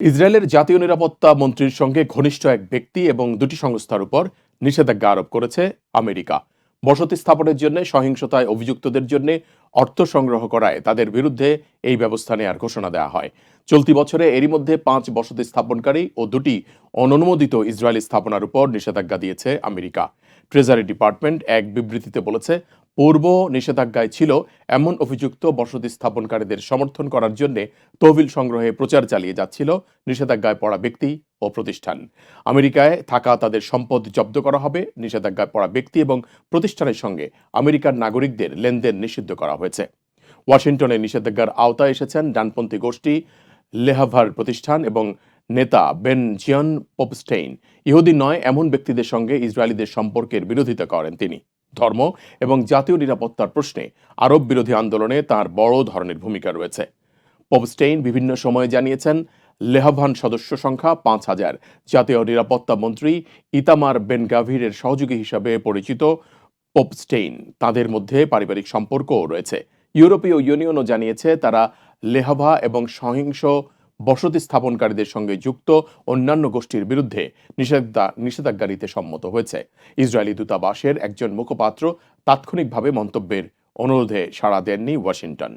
ইসরায়েলের জাতীয় নিরাপত্তা মন্ত্রীর সঙ্গে ঘনিষ্ঠ এক ব্যক্তি এবং দুটি সংস্থার উপর নিষেধাজ্ঞা আরোপ করেছে আমেরিকা। বসতি স্থাপনের জন্য, সহিংসতায় অভিযুক্তদের জন্য অর্থ সংগ্রহ করায় তাদের বিরুদ্ধে এই ব্যবস্থা নেওয়ার ঘোষণা দেওয়া হয়। চলতি বছরে এরই মধ্যে পাঁচ বসতি স্থাপনকারী ও দুটি অননুমোদিত ইসরায়েলি স্থাপনার উপর নিষেধাজ্ঞা দিয়েছে আমেরিকা। ট্রেজারি ডিপার্টমেন্ট এক বিবৃতিতে বলেছে পূর্ব নিষেধাজ্ঞায় ছিল এমন অভিযুক্ত বসতি স্থাপনকারীদের সমর্থন করার জন্য তহবিল সংগ্রহে প্রচার চালিয়ে যাচ্ছিল নিষেধাজ্ঞায় পড়া ব্যক্তি ও প্রতিষ্ঠান। আমেরিকায় থাকা তাদের সম্পদ জব্দ করা হবে, নিষেধাজ্ঞায় পড়া ব্যক্তি এবং প্রতিষ্ঠানের সঙ্গে আমেরিকার নাগরিকদের লেনদেন নিষিদ্ধ করা হয়েছে। ওয়াশিংটনে নিষেধাজ্ঞার আওতায় এসেছেন ডানপন্থী গোষ্ঠী লেহাভার প্রতিষ্ঠান এবং নেতা বেন জিয়ন পোপস্টেইন। ইহুদি নয়, এমন ব্যক্তিদের সঙ্গে ইসরায়েলিদের সম্পর্কের বিরোধিতা করেন তিনি। ধর্ম এবং জাতীয় নিরাপত্তার প্রশ্নে আরব বিরোধী আন্দোলনে তার বড় ধরনের ভূমিকা রয়েছে। পপস্টেইন বিভিন্ন সময়ে জানিয়েছেন, লেহাভান সদস্য সংখ্যা পাঁচ হাজার। জাতীয় নিরাপত্তা মন্ত্রী ইতামার বেন গাভিরের সহযোগী হিসাবে পরিচিত পোপস্টেইন তাদের মধ্যে পারিবারিক সম্পর্কও রয়েছে। ইউরোপীয় ইউনিয়নও জানিয়েছে, তারা লেহাভা এবং সহিংস বসতি স্থাপনকারীদের সঙ্গে যুক্ত অন্যান্য গোষ্ঠীর বিরুদ্ধে নিষেধাজ্ঞা নিষেধাজ্ঞা নিতে সম্মত হয়েছে। ইসরায়েলি দূতাবাসের একজন মুখপাত্র তাৎক্ষণিকভাবে মন্তব্যের অনুরোধে সাড়া দেননি ওয়াশিংটন।